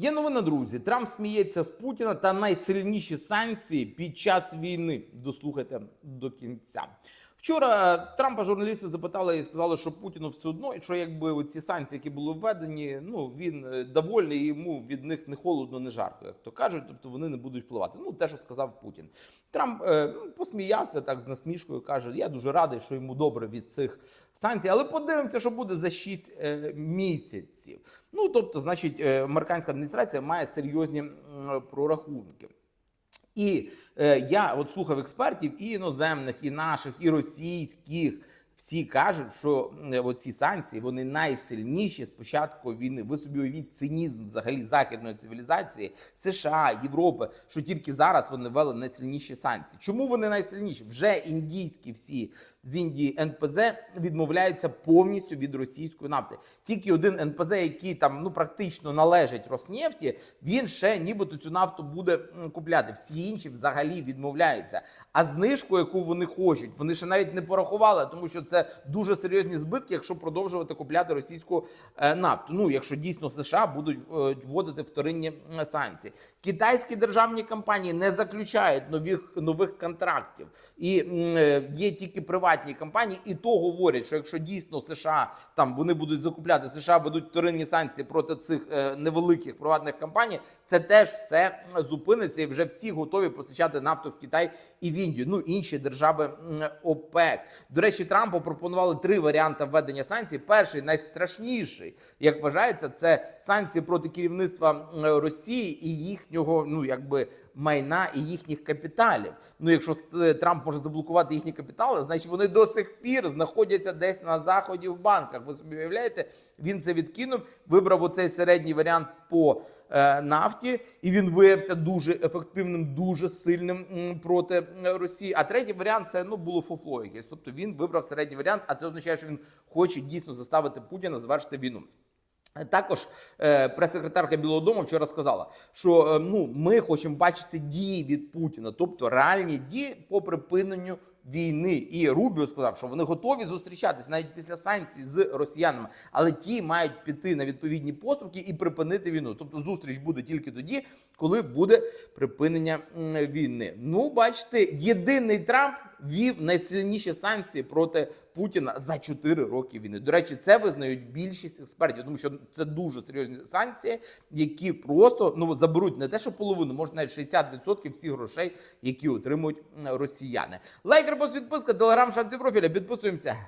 Є новина, друзі. Трамп сміється з Путіна та найсильніші санкції під час війни. Дослухайте до кінця. Вчора Трампа журналісти запитали і сказали, що Путіну все одно, і що якби ці санкції, які були введені, ну він е, довольний, йому від них не холодно, не жарко, як то кажуть. Тобто вони не будуть впливати. Ну те, що сказав Путін. Трамп е, ну, посміявся так з насмішкою. каже: Я дуже радий, що йому добре від цих санкцій, але подивимося, що буде за 6 е, місяців. Ну тобто, значить, е, американська адміністрація має серйозні м, прорахунки. І е, я от слухав експертів і іноземних, і наших, і російських. Всі кажуть, що оці санкції вони найсильніші з початку війни. Ви собі уявіть цинізм взагалі західної цивілізації США, Європи, що тільки зараз вони ввели найсильніші санкції. Чому вони найсильніші? Вже індійські всі з Індії НПЗ відмовляються повністю від російської нафти. Тільки один НПЗ, який там ну практично належить Роснефті, він ще нібито цю нафту буде купляти. Всі інші взагалі відмовляються. А знижку, яку вони хочуть, вони ще навіть не порахували, тому що це дуже серйозні збитки, якщо продовжувати купляти російську е, нафту. Ну якщо дійсно США будуть е, вводити вторинні санкції. Китайські державні компанії не заключають нових нових контрактів, і е, є тільки приватні компанії, і то говорять, що якщо дійсно США там вони будуть закупляти, США ведуть вторинні санкції проти цих е, невеликих приватних компаній, це теж все зупиниться, і вже всі готові постачати нафту в Китай і в Індію. Ну інші держави ОПЕК. До речі, Трампу пропонували три варіанти введення санкцій. Перший найстрашніший, як вважається, це санкції проти керівництва Росії і їхнього, ну якби майна і їхніх капіталів. Ну, якщо Трамп може заблокувати їхні капітали, значить вони до сих пір знаходяться десь на заході в банках. Ви собі уявляєте, він це відкинув, вибрав оцей середній варіант по е, нафті, і він виявився дуже ефективним, дуже сильним м, проти е, Росії. А третій варіант це ну було фуфло якесь. Тобто він вибрав середній варіант, а це означає, що він хоче дійсно заставити Путіна завершити війну. Також е, прес-секретарка Білого Дому вчора сказала, що е, ну ми хочемо бачити дії від Путіна, тобто реальні дії по припиненню війни. І Рубіо сказав, що вони готові зустрічатись навіть після санкцій з росіянами, але ті мають піти на відповідні поступки і припинити війну. Тобто зустріч буде тільки тоді, коли буде припинення війни. Ну, бачите, єдиний Трамп вів найсильніші санкції проти Путіна за 4 роки війни. До речі, це визнають більшість експертів, тому що це дуже серйозні санкції, які просто ну заберуть не те, що половину, може навіть 60% всіх грошей, які отримують росіяни. Лайк, репост, відписка, телеграм, шапці профіля. Підписуємося.